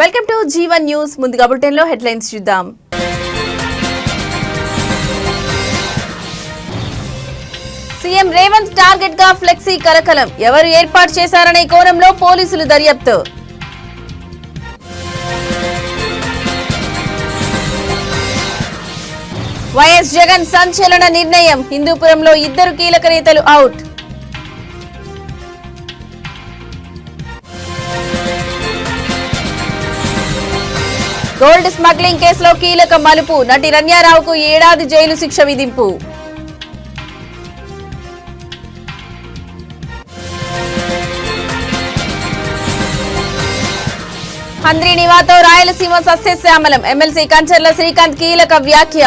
Welcome to Jeevan news. ముందుగా బులెటిన్లో headlines చూద్దాం. సీఎం రేవంత్ టార్గెట్గా ఫ్లెక్సీ కరకలం ఎవరు ఏర్పాటు చేశారనే కోణంలో పోలీసులు దర్యాప్తు. వైఎస్ జగన్ సంచలన నిర్ణయం. హిందూపురంలో ఇద్దరు కీలక నేతలు అవుట్ గోల్డ్ స్మగ్లింగ్ కేసులో కీలక మలుపు. నటి రన్యారావుకు ఏడాది జైలు శిక్ష విధింపు. హంద్రి నివాతో రాయలసీమ సస్యశ్యామలం. ఎమ్మెల్సీ కంచర్ల శ్రీకాంత్ కీలక వ్యాఖ్య.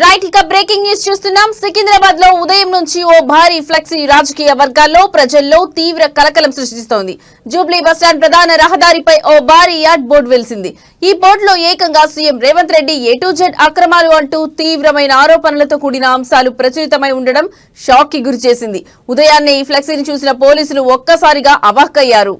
రైట్ ఇక బ్రేకింగ్ న్యూస్ చూస్తున్నాం. సికింద్రాబాద్లో ఉదయం నుంచి ఓ భారీ ఫ్లెక్సీ రాజకీయ వర్గాల్లో ప్రజల్లో తీవ్ర కలకలం సృష్టిస్తోంది. జూబ్లీ బస్టాండ్ ప్రధాన రహదారిపై ఓ భారీ యాడ్ బోర్డు వెలిసింది. ఈ బోర్డులో ఏకంగా CM Revanth Reddy A Z అక్రమాలు అంటూ తీవ్రమైన ఆరోపణలతో కూడిన అంశాలు ప్రచురితమై ఉండడం షాక్కి గురిచేసింది. ఉదయాన్నే ఈ ఫ్లెక్సీని చూసిన పోలీసులు ఒక్కసారిగా అవాక్కయ్యారు.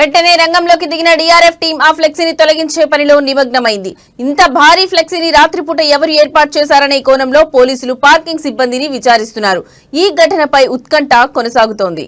వెంటనే రంగంలోకి దిగిన డిఆర్ఎఫ్ టీం ఆ ఫ్లెక్సీని తొలగించే పనిలో నిమగ్నమైంది. ఇంత భారీ ఫ్లెక్సీని రాత్రిపూట ఎవరు ఏర్పాటు చేశారనే కోణంలో పోలీసులు పార్కింగ్ సిబ్బందిని విచారిస్తున్నారు. ఈ ఘటనపై ఉత్కంఠ కొనసాగుతోంది.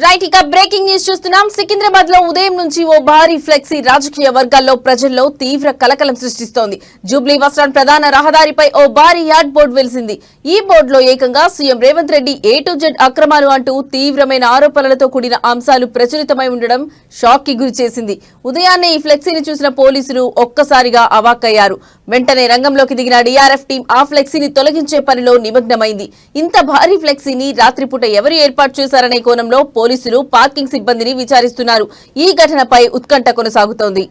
రైట్ ఇక బ్రేకింగ్ న్యూస్ చూస్తున్నాం. సికింద్రాబాద్లో ఉదయం నుంచి ఓ భారీ ఫ్లెక్సీ రాజకీయ వర్గాల్లో ప్రజల్లో తీవ్ర కలకలం సృష్టిస్తోంది. జూబ్లీ బస్టాండ్ ప్రధాన రహదారిపై ఓ భారీ యార్డ్ బోర్డు వెలిసింది. ఈ బోర్డులో ఏకంగా CM Revanth Reddy A to Z అక్రమాలు అంటూ తీవ్రమైన ఆరోపణలతో కూడిన అంశాలు ప్రచురితమై ఉండడం షాక్కి గురి చేసింది ఉదయాన్నే ఈ ఫ్లెక్సీని చూసిన పోలీసులు ఒక్కసారిగా అవాక్కయ్యారు. వెంటనే రంగంలోకి దిగిన డిఆర్ఎఫ్ టీం ఆ ఫ్లెక్సీని తొలగించే పనిలో నిమగ్నమైంది. ఇంత భారీ ఫ్లెక్సీని రాత్రిపూట ఎవరు ఏర్పాటు చేశారనే కోణంలో పోలీసులు పార్కింగ్ సిబ్బందిని విచారిస్తున్నారు. ఈ ఘటనపై ఉత్కంఠ కొనసాగుతోంది.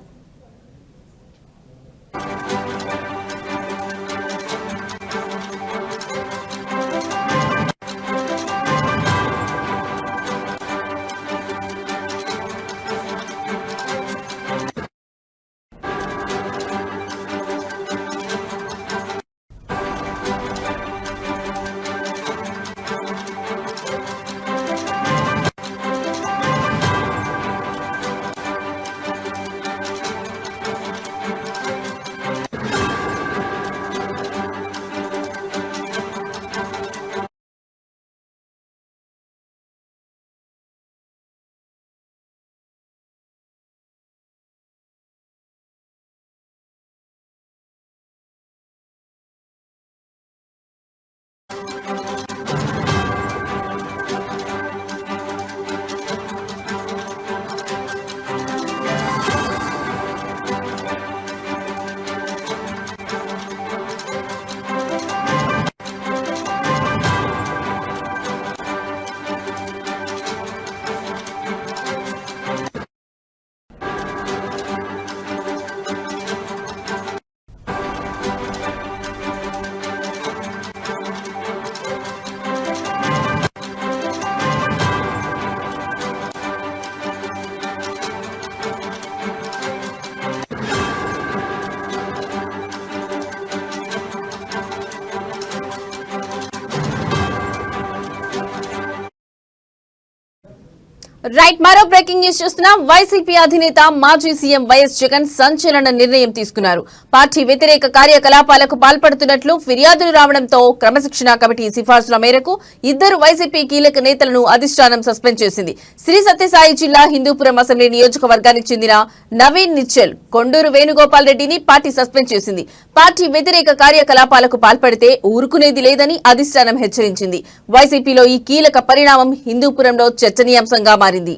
రైట్ మరో బ్రేకింగ్ న్యూస్ చూస్తున్నాం. వైసీపీ అధినేత మాజీ సీఎం వైఎస్ జగన్ సంచలన నిర్ణయం తీసుకున్నారు. పార్టీ వ్యతిరేక కార్యకలాపాలకు పాల్పడుతున్నట్లు ఫిర్యాదులు రావడంతో క్రమశిక్షణ కమిటీ సిఫార్సుల మేరకు ఇద్దరు వైసీపీ కీలక నేతలను అధిష్టానం సస్పెండ్ చేసింది. శ్రీ సత్యసాయి జిల్లా హిందూపురం అసెంబ్లీ నియోజకవర్గానికి చెందిన నవీన్ నిచ్చల్ కొండూరు వేణుగోపాల్ రెడ్డిని పార్టీ సస్పెండ్ చేసింది. పార్టీ వ్యతిరేక కార్యకలాపాలకు పాల్పడితే ఊరుకునేది లేదని అధిష్టానం హెచ్చరించింది. వైసీపీలో ఈ కీలక పరిణామం హిందూపురంలో చర్చనీయాంశంగా మారింది. చెప్పింది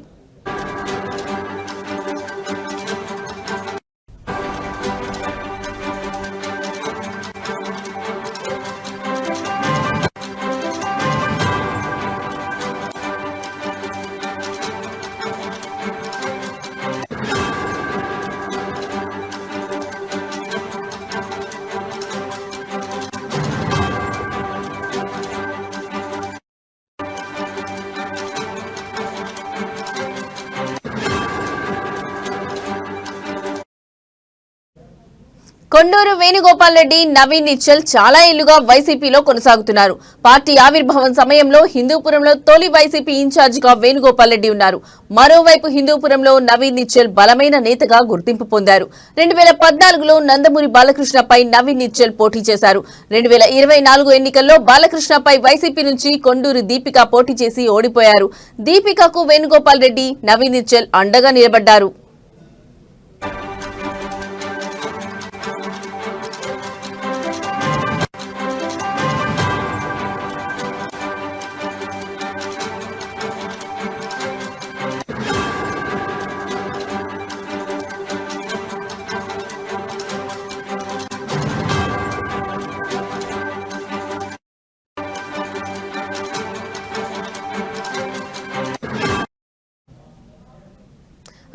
కొండూరు వేణుగోపాల్ రెడ్డి నవీన్ నిచ్చల్ చాలా ఏళ్ళుగా వైసీపీలో కొనసాగుతున్నారు. పార్టీ ఆవిర్భావం సమయంలో హిందూపురంలో తొలి వైసీపీ ఇన్ఛార్జిగా వేణుగోపాల్ రెడ్డి ఉన్నారు. మరోవైపు హిందూపురంలో నవీన్ నిచ్చల్ బలమైన నేతగా గుర్తింపు పొందారు. రెండు వేల పద్నాలుగులో నందమూరి బాలకృష్ణపై నవీన్ నిచ్చల్ పోటీ చేశారు. రెండు వేల ఇరవై నాలుగు ఎన్నికల్లో బాలకృష్ణపై వైసీపీ నుంచి కొండూరు దీపిక పోటీ చేసి ఓడిపోయారు. దీపికకు వేణుగోపాల్ రెడ్డి నవీన్ నిచ్చల్ అండగా నిలబడ్డారు.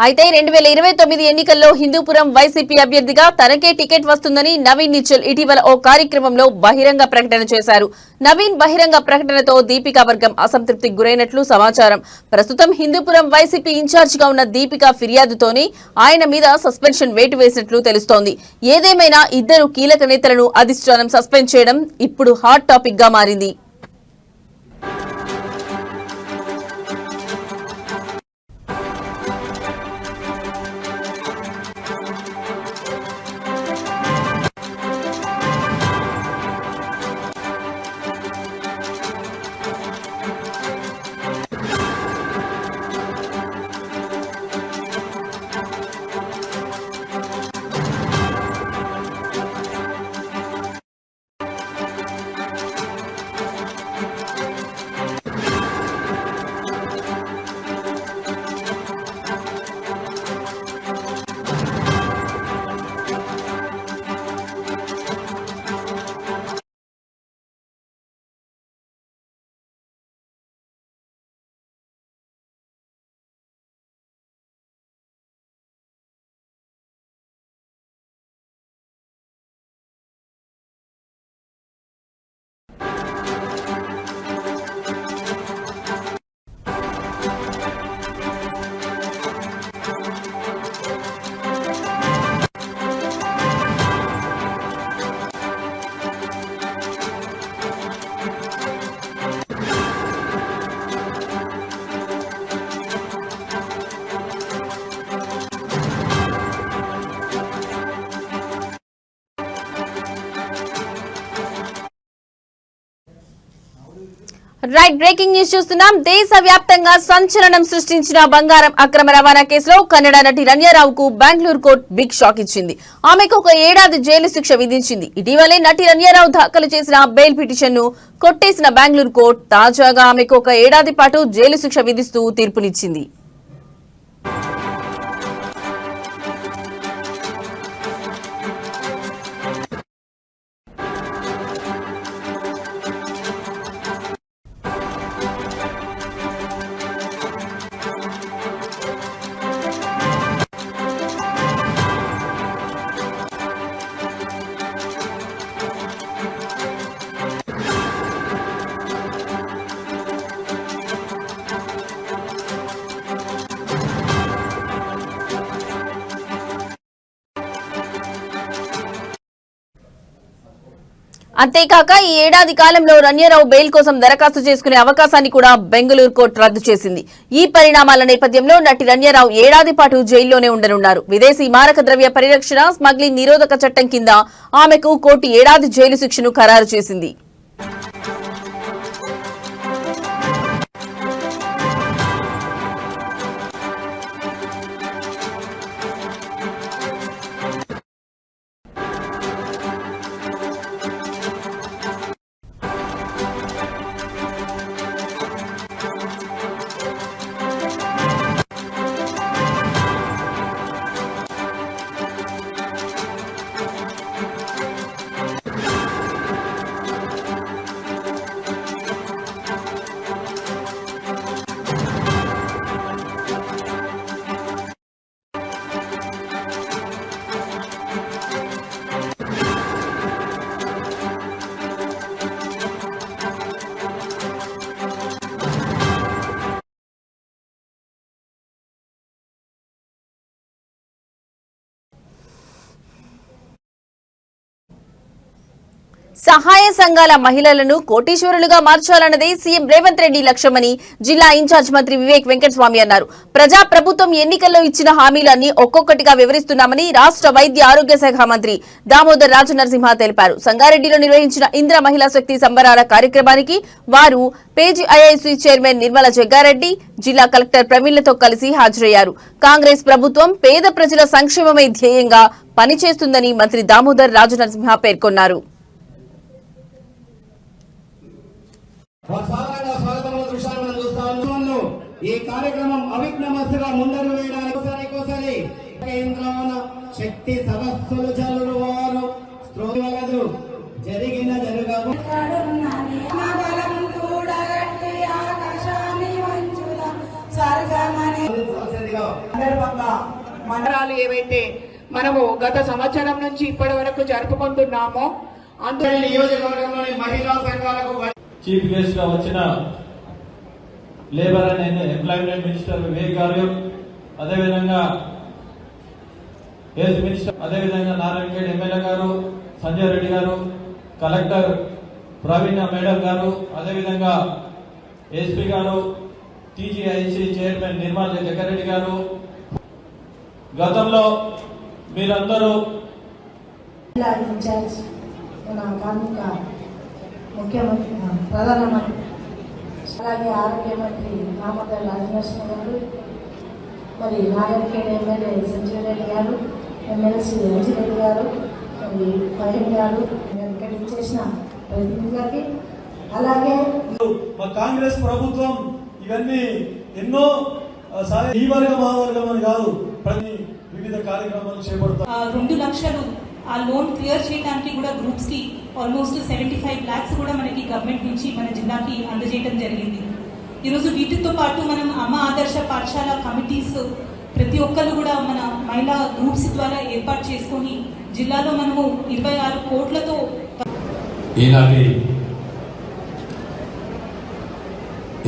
అయితే రెండు వేల ఇరవై తొమ్మిది ఎన్నికల్లో హిందూపురం వైసీపీ అభ్యర్థిగా తనకే టికెట్ వస్తుందని నవీన్ నిచ్చల్ ఇటీవల ఓ కార్యక్రమంలో బహిరంగ ప్రకటన చేశారు. నవీన్ బహిరంగ ప్రకటనతో దీపికా వర్గం అసంతృప్తికి గురైనట్లు సమాచారం. ప్రస్తుతం హిందూపురం వైసీపీ ఇన్ఛార్జిగా ఉన్న దీపిక ఫిర్యాదుతోనే ఆయన మీద సస్పెన్షన్ వేటు వేసినట్లు తెలుస్తోంది. ఏదేమైనా ఇద్దరు కీలక నేతలను అధిష్టానం సస్పెండ్ చేయడం ఇప్పుడు హాట్ టాపిక్గా మారింది. రైట్ బ్రేకింగ్ న్యూస్ చూస్తున్నాం. దేశ వ్యాప్తంగా సంచలనం సృష్టించిన బంగారం అక్రమ రవాణా కేసులో కన్నడ నటి రన్యారావుకు బెంగళూరు కోర్టు బిగ్ షాక్ ఇచ్చింది. ఆమెకు ఒక ఏడాది జైలు శిక్ష విధించింది. ఇటీవలే నటి రన్యారావు దాఖలు చేసిన బెయిల్ పిటిషన్ను కొట్టేసిన బెంగళూరు కోర్టు తాజాగా ఆమెకు ఒక ఏడాది పాటు జైలు శిక్ష విధిస్తూ తీర్పునిచ్చింది. అంతేకాక ఈ ఏడాది కాలంలో రణ్యరావు బెయిల్ కోసం దరఖాస్తు చేసుకునే అవకాశాన్ని కూడా బెంగళూరు కోర్టు రద్దు చేసింది. ఈ పరిణామాల నేపథ్యంలో నటి రణ్యరావు ఏడాది పాటు జైల్లోనే ఉండనున్నారు. విదేశీ మారక ద్రవ్య పరిరక్షణ స్మగ్లింగ్ నిరోధక చట్టం కింద ఆమెకు కోర్టు ఏడాది జైలు శిక్షను ఖరారు చేసింది. సహాయ సంఘాల మహిళలను కోటీశ్వరులుగా మార్చాలన్నదే సీఎం రేవంత్ రెడ్డి లక్ష్యమని జిల్లా ఇన్ఛార్జ్ మంత్రి వివేక్ వెంకటస్వామి అన్నారు. ప్రజా ప్రభుత్వం ఎన్నికల్లో ఇచ్చిన హామీలన్నీ ఒక్కొక్కటిగా వివరిస్తున్నామని రాష్ట్ర వైద్య ఆరోగ్య శాఖ మంత్రి దామోదర్ రాజు నరసింహ తెలిపారు. సంగారెడ్డిలో నిర్వహించిన ఇంద్ర మహిళా శక్తి సంబరాల కార్యక్రమానికి వారు పేజీ ఐఐసి చైర్మన్ నిర్మల జగ్గారెడ్డి జిల్లా కలెక్టర్ ప్రవీణ్లతో కలిసి హాజరయ్యారు. కాంగ్రెస్ ప్రభుత్వం పేద ప్రజల సంక్షేమమే ధ్యేయంగా పనిచేస్తుందని మంత్రి దామోదర్ రాజు నరసింహ పేర్కొన్నారు. సాధారణ స్వాగతంలో దృశ్యాలు మనం చూస్తా ఉన్నాము ఈ కార్యక్రమం అవిఘ్నమస్తుగా ముందడుగు వేయడానికి ఒకసారి ఒకసారి కేంద్రవన శక్తి సదస్సులు చల్లుడు వారు స్తోత్రవలదు జరిగిన సందర్భంగా మండలాలు ఏవైతే మనము గత సంవత్సరం నుంచి ఇప్పటి వరకు జరుపుకుంటున్నామో అందులో నియోజకవర్గంలోని మహిళా సంఘాలకు చీఫ్ గెస్ట్గా వచ్చిన labour and employment minister Vivek garu అదేవిధంగా హెల్త్ మినిస్టర్ అదేవిధంగా నారాయణఖేడ్ ఎమ్మెల్యే గారు సంజయ్ రెడ్డి గారు కలెక్టర్ ప్రవీణ మేడం గారు అదేవిధంగా ఎస్పీ గారు టీజీఐసి చైర్మన్ నిర్మల్ జగ్గారెడ్డి గారు. గతంలో మీరందరూ ఇన్ఛార్జ్ ముఖ్యమంత్రి ప్రధానమంత్రి అలాగే ఆరోగ్య మంత్రి దామోదర్ రాజనరసింహ గారు మరి నాగరికేడ్ ఎమ్మెల్యే సంజయ్ రెడ్డి గారు ఎమ్మెల్సీ రంజిరెడ్డి గారు మరి మహిళ గారు ఇక్కడ ఇచ్చేసిన ప్రతినిధి గారికి అలాగే మా కాంగ్రెస్ ప్రభుత్వం ఇవన్నీ ఎన్నో ఈ వర్గం ఆ వర్గం అని కాదు ప్రతి వివిధ కార్యక్రమాలు చేపడతాం. ఆ, రెండు లక్షలు ఆ లోన్ క్లియర్ చేయడానికి కూడా గ్రూప్స్కి ఆల్మోస్ట్ సెవెంటీ ఫైవ్ ల్యాక్స్ కూడా మనకి గవర్నమెంట్ నుంచి మన జిల్లాకి అందజేయడం జరిగింది. ఈరోజు వీటితో పాటు మనం అమ్మ ఆదర్శ పాఠశాల కమిటీస్ ప్రతి ఒక్కరు కూడా మన మహిళా గ్రూప్స్ ద్వారా ఏర్పాటు చేసుకొని జిల్లాలో మనము ఇరవై ఆరు కోట్లతో ఈనాటి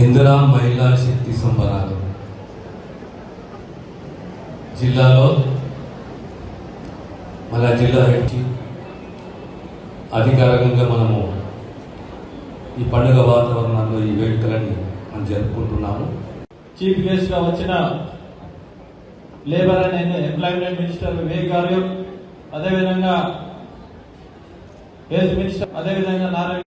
ఇందిరా మహిళా శక్తి సంబరాలు. జిల్లాలో మన జిల్లా హెడ్ అధికారికంగా మనము ఈ పండుగ వాతావరణంలో ఈ వేడుకలని మనం జరుపుకుంటున్నాము. చీఫ్ గెస్ట్గా వచ్చిన labour and employment minister Vivek గారు అదేవిధంగా హెల్త్ మినిస్టర్ అదేవిధంగా నారాయణ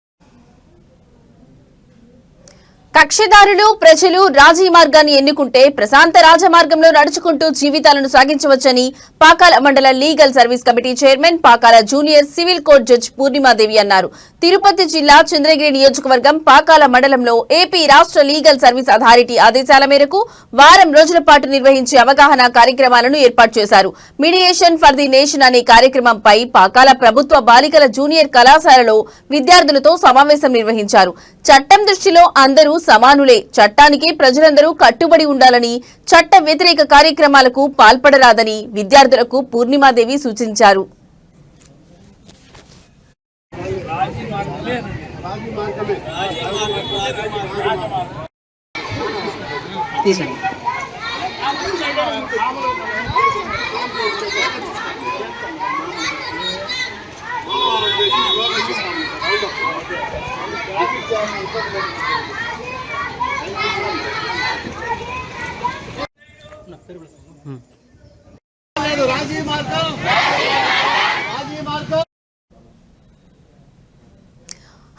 కక్షిదారులు ప్రజలు రాజీ మార్గాన్ని ఎన్నుకుంటే ప్రశాంత రాజమార్గంలో నడుచుకుంటూ జీవితాలను సాగించవచ్చని పాకాల మండల legal service committee chairman Pakala junior civil court judge Purnimadevi అన్నారు. తిరుపతి జిల్లా చంద్రగిరి నియోజకవర్గం పాకాల మండలంలో ఏపీ రాష్ట్ర లీగల్ సర్వీస్ అథారిటీ ఆదేశాల మేరకు వారం రోజుల పాటు నిర్వహించే అవగాహన కార్యక్రమాలను ఏర్పాటు చేశారు. మీడియేషన్ ఫర్ ది నేషన్ అనే కార్యక్రమంపై పాకాల ప్రభుత్వ బాలికల జూనియర్ కళాశాలలో విద్యార్థులతో సమావేశం నిర్వహించారు. చట్టం దృష్టిలో అందరూ సమానులే. చట్టానికి ప్రజలందరూ కట్టుబడి ఉండాలని చట్ట వ్యతిరేక కార్యక్రమాలకు పాల్పడరాదని విద్యార్థులకు పూర్ణిమాదేవి సూచించారు.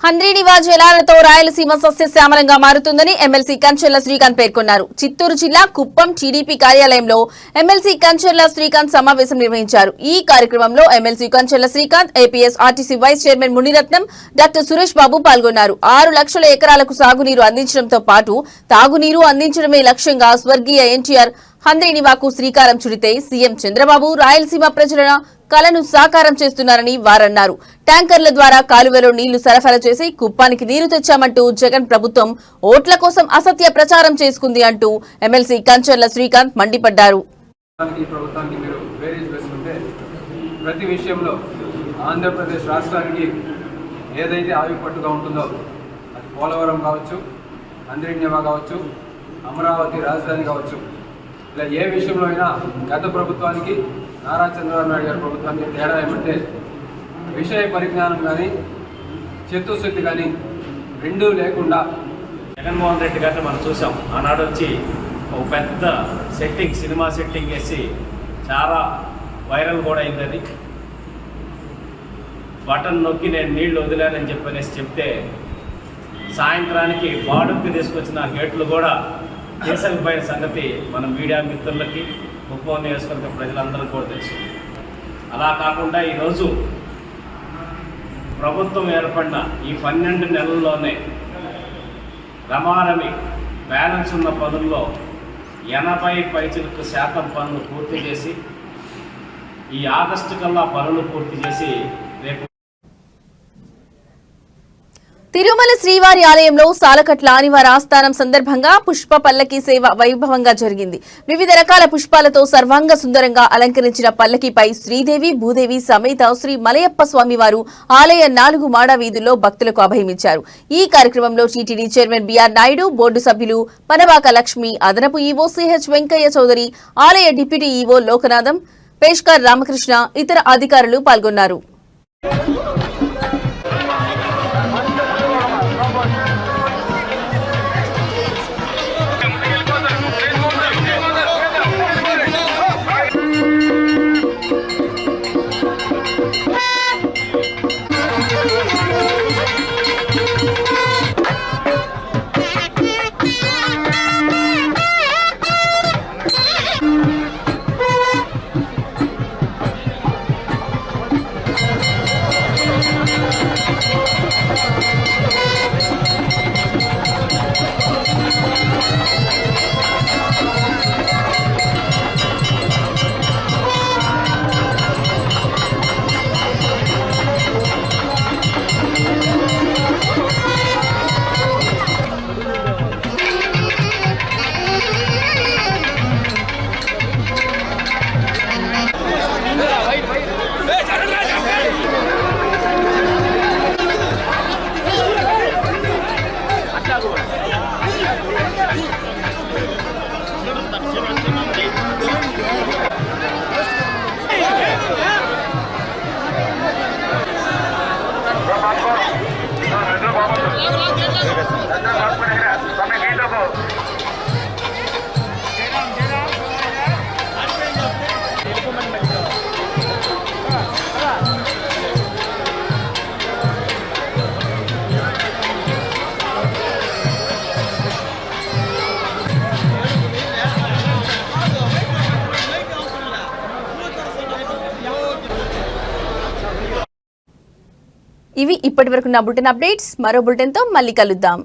హంద్రీనివా జలాలతో రాయలసీమ సస్యశ్యామలంగా మారుతుందని ఎమ్మెల్సీ కంచెల్ల శ్రీకాంత్ పేర్కొన్నారు. చిత్తూరు జిల్లా కుప్పం టీడీపీ కార్యాలయంలో ఎమ్మెల్సీ కంచెల్ల శ్రీకాంత్ సమావేశం నిర్వహించారు. ఈ కార్యక్రమంలో MLC Kanchella Srikanth APS RTC vice chairman Muniratnam doctor Suresh Babu పాల్గొన్నారు. ఆరు లక్షల ఎకరాలకు సాగునీరు అందించడంతో పాటు తాగునీరు అందించడమే లక్ష్యంగా స్వర్గీయ ఎన్టీఆర్ హంద్రీనివాకు శ్రీకారం చుడితే సీఎం చంద్రబాబు రాయలసీమ ప్రజల కలను సాకారం చేస్తున్నారని వారన్నారు. ట్యాంకర్ల ద్వారా కాలువలో నీళ్ళు సరఫరా చేసి కుప్పానికి నీరు తెచ్చామంటూ జగన్ ప్రభుత్వం ఓట్ల కోసం అసత్య ప్రచారం చేసుకుంది అంటూ ఎమ్మెల్సీ కంచర్ల శ్రీకాంత్ మండిపడ్డారు. ప్రతి విషయంలో ఆంధ్రప్రదేశ్ రాష్ట్రానికి ఏదైతే ఆయుపట్టుగా ఉంటుందో అది పోలవరం కావచ్చు అంద్రిన్యవా కావచ్చు అమరావతి రాజధాని కావచ్చు ఇలా ఏ విషయంలో అయినా గత ప్రభుత్వానికి నారా చంద్రబాబు నాయుడు గారి ప్రభుత్వానికి తేడా ఏమంటే విషయ పరిజ్ఞానం కానీ చిత్తశుద్ధి కానీ రెండూ లేకుండా జగన్మోహన్ రెడ్డి గారిని మనం చూసాం. ఆనాడు వచ్చి ఒక పెద్ద సెట్టింగ్ సినిమా సెట్టింగ్ వేసి చాలా వైరల్ కూడా అయిందని బటన్ నొక్కి నేను నీళ్ళు వదిలానని చెప్పనేసి చెప్తే సాయంత్రానికి బాడుక్కి తీసుకొచ్చిన గేట్లు కూడా తీసుకుపోయిన సంగతి మన మీడియా మిత్రులకి కుప్పం నియోజకవర్గ ప్రజలందరికీ కూడా తెలుసు. అలా కాకుండా ఈరోజు ప్రభుత్వం ఏర్పడిన ఈ పన్నెండు నెలల్లోనే రమారమి బ్యాలెన్స్ ఉన్న పనుల్లో ఎనభై పైచులకు శాతం పనులు పూర్తి చేసి ఈ ఆగస్టు కల్లా పనులు పూర్తి చేసి తిరుమల శ్రీవారి ఆలయంలో సాలకట్ల ఆనివార ఆస్థానం సందర్భంగా పుష్ప పల్లకి సేవ వైభవంగా జరిగింది. వివిధ రకాల పుష్పాలతో సర్వాంగ సుందరంగా అలంకరించిన పల్లకిపై శ్రీదేవి భూదేవి సమేత శ్రీ మలయప్ప స్వామివారు ఆలయ నాలుగు మాడ వీధుల్లో భక్తులకు అభయమిచ్చారు ఈ కార్యక్రమంలో TTD chairman BR Naidu board సభ్యులు పనవాక లక్ష్మి అదనపు ఈవో సిహెచ్ వెంకయ్య చౌదరి ఆలయ డిప్యూటీ ఈవో లోకనాథం పేష్కర్ రామకృష్ణ ఇతర అధికారులు పాల్గొన్నారు. ఇవి ఇప్పటి వరకు నా బులెటిన్ అప్డేట్స్. మరో బులెటిన్తో మళ్ళీ కలుద్దాం.